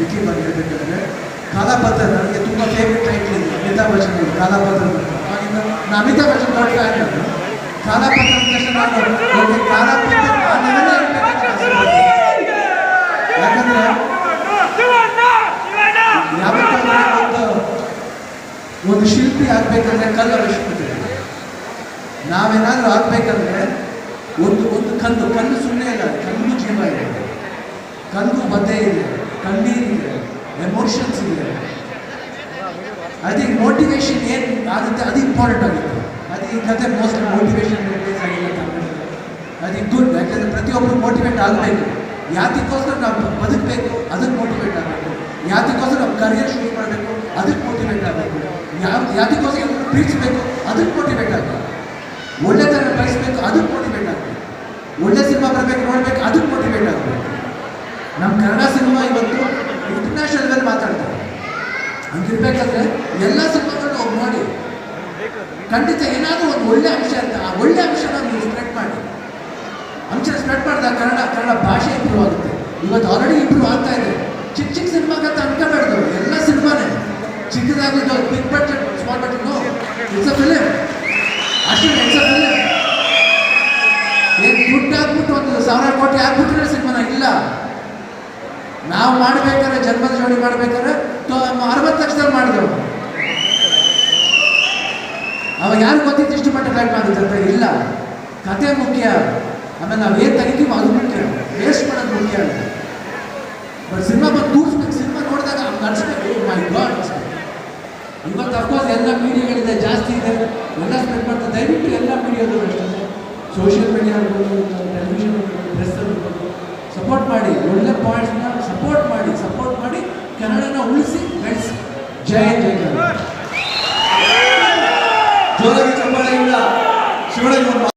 Wiki ಬಗ್ಗೆ ಹೇಳ್ಬೇಕಂದ್ರೆ ಕಾಲಾಪತ್ರ ನನಗೆ ತುಂಬ ಫೇವ್ರೆಟ್ ಟೈಟ್ಲ್ ಇದೆ. ಅಮಿತಾಬ್ ಬಚ್ಚನ್ ಅವರು ಕಾಲಾಪತ್ರ. ಆಗಿಂದ ನಾನು ಅಮಿತಾಬ್ ಬಚ್ಚನ್ ದೊಡ್ಡ ಫ್ಯಾನ್ ನಾನು ಅಂದ ತಕ್ಷಣ ನಾನು ನನಗೆ ಕಾಲಾಪತ್ರ ಯಾಕಂದ್ರೆ ಯಾವತ್ತಾದ್ರೂ ಒಂದು ಒಂದು ಶಿಲ್ಪಿ ಆಗ್ಬೇಕಂದ್ರೆ ಕಲ್ಲು ಅವಶ್ಯಕತೆ. ನಾವೇನಾದ್ರೂ ಆಗ್ಬೇಕಂದ್ರೆ ಒಂದು ಒಂದು ಕಲ್ಲು ಕಲ್ಲು ಸುಮ್ಮನೆ ಇಲ್ಲ ಕಲ್ಲು ಜೀವ ಇದೆ. ಕಲ್ಲು ಬದ್ದೆ ಇದೆ ಕಣ್ಣೀರಿದೆ ಎಮೋಷನ್ಸ್ ಇದೆ. ಅದೇ ಮೋಟಿವೇಶನ್ ಏನು ಆಗುತ್ತೆ, ಅದು ಇಂಪಾರ್ಟೆಂಟ್ ಆಗುತ್ತೆ. ಅದು ಈ ಕತೆ ಮೋಸ್ಟ್ ಮೋಟಿವೇಶನ್ ಆಗಿಲ್ಲ ಅದಕ್ಕೆ ಅದು ಗುಡ್ ಯಾಕಂದರೆ ಪ್ರತಿಯೊಬ್ಬರು ಮೋಟಿವೇಟ್ ಆಗಬೇಕು. ಯಾತಕ್ಕೋಸ್ಕರ ನಾವು ಬದುಕಬೇಕು, ಅದಕ್ಕೆ ಮೋಟಿವೇಟ್ ಆಗಬೇಕು. ಯಾತಕ್ಕೋಸ್ಕರ ನಾವು ಕರಿಯರ್ ಶುರು ಮಾಡಬೇಕು, ಅದಕ್ಕೆ ಮೋಟಿವೇಟ್ ಆಗಬೇಕು. ಯಾವ ಯಾತಕ್ಕೋಸ್ಕರ ಪ್ರೀತಿಸಬೇಕು, ಅದಕ್ಕೆ ಮೋಟಿವೇಟ್ ಆಗಬೇಕು. ಒಳ್ಳೆತನ ಬಯಸಬೇಕು, ಅದಕ್ಕೆ ಮೋಟಿವೇಟ್ ಆಗಬೇಕು. ಒಳ್ಳೆ ಸಿನಿಮಾ ಬರಬೇಕು, ನೋಡಬೇಕು, ಅದಕ್ಕೆ ಮೋಟಿವೇಟ್ ಆಗಬೇಕು. ನಮ್ಮ ಕನ್ನಡ ಸಿನಿಮಾ ಇವತ್ತು ಇಂಟರ್ನ್ಯಾಷನಲ್ ಮಾತಾಡ್ತಾರೆ. ಹಂಗಿರ್ಬೇಕಾದ್ರೆ ಎಲ್ಲ ಸಿನಿಮಾಗಳನ್ನ ಹೋಗಿ ನೋಡಿ. ಖಂಡಿತ ಏನಾದರೂ ಒಂದು ಒಳ್ಳೆ ಅಂಶ ಅಂತ ಆ ಒಳ್ಳೆ ಅಂಶನ ನೀವು ಸ್ಪ್ರೆಡ್ ಮಾಡಿ. ಅಂಶ ಸ್ಪ್ರೆಡ್ ಮಾಡಿದಾಗ ಕನ್ನಡ ಕನ್ನಡ ಭಾಷೆ ಇಂಪ್ರೂವ್ ಆಗುತ್ತೆ. ಇವತ್ತು ಆಲ್ರೆಡಿ ಇಂಪ್ರೂವ್ ಆಗ್ತಾ ಇದೆ. ಚಿಕ್ಕ ಚಿಕ್ಕ ಸಿನಿಮಾಗಂತ ಅನ್ಕೋಬಾರ್ದು ಎಲ್ಲ ಸಿನಿಮಾನೇ. ಚಿಕ್ಕದಾಗಿದ್ದು big budget small budget no it's a it's a ಏನು ದುಡ್ಡು ಹಾಕ್ಬಿಟ್ಟು ಒಂದು ಸಾವಿರ ಕೋಟಿ ಹಾಕ್ಬಿಟ್ರೆ ಸಿನಿಮಾನ ಇಲ್ಲ. ನಾವು ಮಾಡ್ಬೇಕಾದ್ರೆ ಜನ್ಮದ ಜೋಡಿ ಮಾಡ್ಬೇಕಾದ್ರೆ ಅರವತ್ತು ಲಕ್ಷದಲ್ಲಿ ಮಾಡಿದೆವು ಅವಾಗ ಯಾರು ಗೊತ್ತಿತ್ತು ಇಷ್ಟು ಮಟ್ಟ ಕಟ್ ಅಂತ ಇಲ್ಲ. ಕತೆ ಮುಖ್ಯ. ಆಮೇಲೆ ನಾವು ಏನು ತೆಗಿತೀವೋ ಅದು ಮುಖ್ಯ. ವೇಸ್ಟ್ ಮಾಡೋದು ಮುಖ್ಯ. ಬಟ್ ಸಿನಿಮಾ ಬಂದು ಕೂರಿಸ್ಬೇಕು ಸಿನಿಮಾ ನೋಡಿದಾಗ ಹಂಗೆ ಮೈ ಗಾಡ್. ಇವತ್ತು ಅಫ್ಕೋರ್ಸ್ ಎಲ್ಲ ಮೀಡಿಯಾಗಳಿದೆ, ಜಾಸ್ತಿ ಇದೆ. ಎಲ್ಲ ಸ್ಪ್ರೆಡ್ ಮಾಡ್ತಾರೆ. ದಯವಿಟ್ಟು ಎಲ್ಲ ಮೀಡಿಯಾದವರು ಅಷ್ಟೇ. ಸೋಷಿಯಲ್ ಮೀಡಿಯಾ ಮಾಡಿ, ಒಳ್ಳೆ ಪಾಯಿಂಟ್ಸ್ನ ಸಪೋರ್ಟ್ ಮಾಡಿ ಸಪೋರ್ಟ್ ಮಾಡಿ ಕನ್ನಡನ ಉಳಿಸಿ ಲೆಟ್ಸ್ ಜಯ ಜಯ ಜೋರಾಗಿ ಚಪ್ಪಾಳೆಯಿಂದ ಶಿವಣ್ಣ